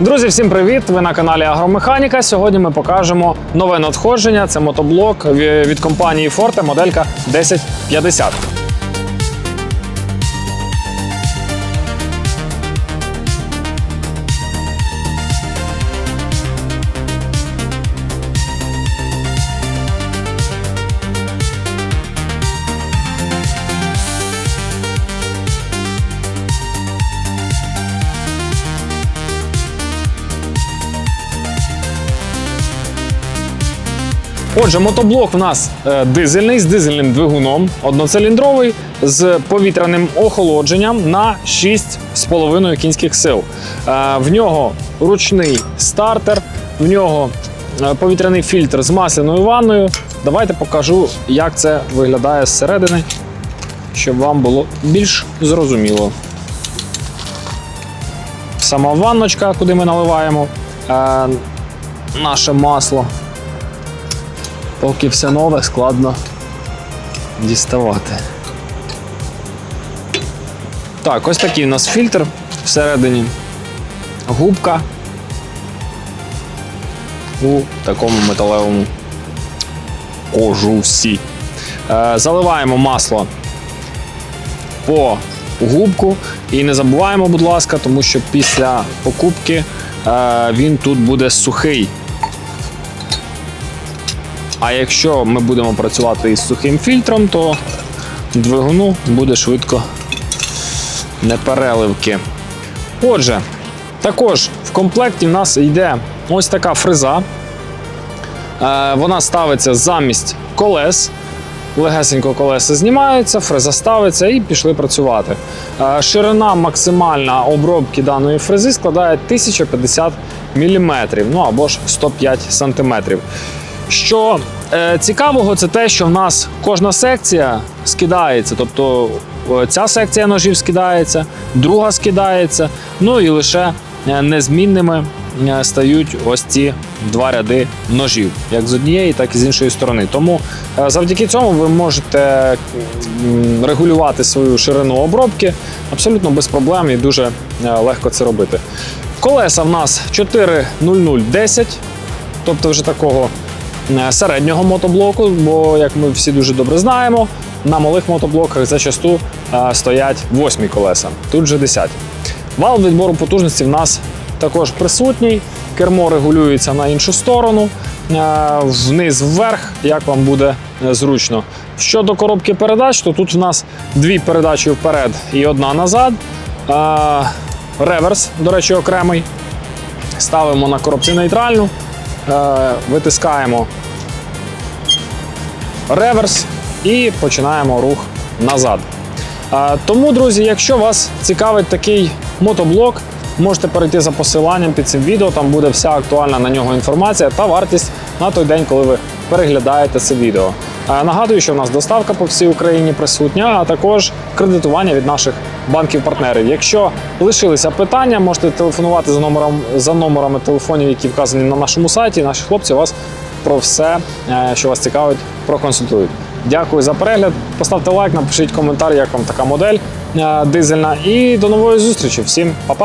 Друзі, всім привіт! Ви на каналі Агромеханіка. Сьогодні ми покажемо нове надходження. Це мотоблок від компанії Forte, моделька 1050. Отже, мотоблок в нас е, дизельний з дизельним двигуном, одноциліндровий з повітряним охолодженням на 6,5 кінських сил. Е, В нього ручний стартер, в нього е, повітряний фільтр з масляною ванною. Давайте покажу, як це виглядає зсередини, щоб вам було більш зрозуміло. Сама ванночка, куди ми наливаємо наше масло. Поки все нове, складно діставати. Так, ось такий у нас фільтр всередині. Губка у такому металевому кожусі. Е, заливаємо масло по губку. І не забуваємо, будь ласка, тому що після покупки е, він тут буде сухий. А якщо ми будемо працювати із сухим фільтром, то двигуну буде швидко непереливки. Отже, також в комплекті в нас йде ось така фреза. Е, Вона ставиться замість колес. Легесенько колеса знімаються, фреза ставиться і пішли працювати. Е, Ширина максимальна обробки даної фрези складає 1050 мм, ну або ж 105 см. Що цікавого, це те, що в нас кожна секція скидається. Тобто е, ця секція ножів скидається, друга скидається, ну і лише е, незмінними е, стають ось ці два ряди ножів, як з однієї, так і з іншої сторони. Тому е, завдяки цьому ви можете регулювати свою ширину обробки абсолютно без проблем і дуже е, легко це робити. Колеса в нас 40010, тобто вже такого е, середнього мотоблоку, бо, як ми всі дуже добре знаємо, на малих мотоблоках зачасту е, стоять восьмі колеса, тут же 10. Вал відбору потужності в нас також присутній. Кермо регулюється на іншу сторону, е, вниз вверх, як вам буде е, зручно. Щодо коробки передач, то тут в нас дві передачі вперед і одна назад. Е, Реверс, до речі, окремий. Ставимо на коробці нейтральну, е, витискаємо реверс і починаємо рух назад. Е, Тому, друзі, якщо вас цікавить такий мотоблок, можете перейти за посиланням під цим відео. Там буде вся актуальна на нього інформація та вартість на той день, коли ви переглядаєте це відео. Е, Нагадую, що в нас доставка по всій Україні присутня, а також кредитування від наших банків-партнерів. Якщо лишилися питання, можете телефонувати за номером за номерами телефонів, які вказані на нашому сайті. Наші хлопці вас про все, е, що вас цікавить, проконсультують. Дякую за перегляд. Поставте лайк, напишіть коментар, як вам така модель е, дизельна. І до нової зустрічі. Всім па-па!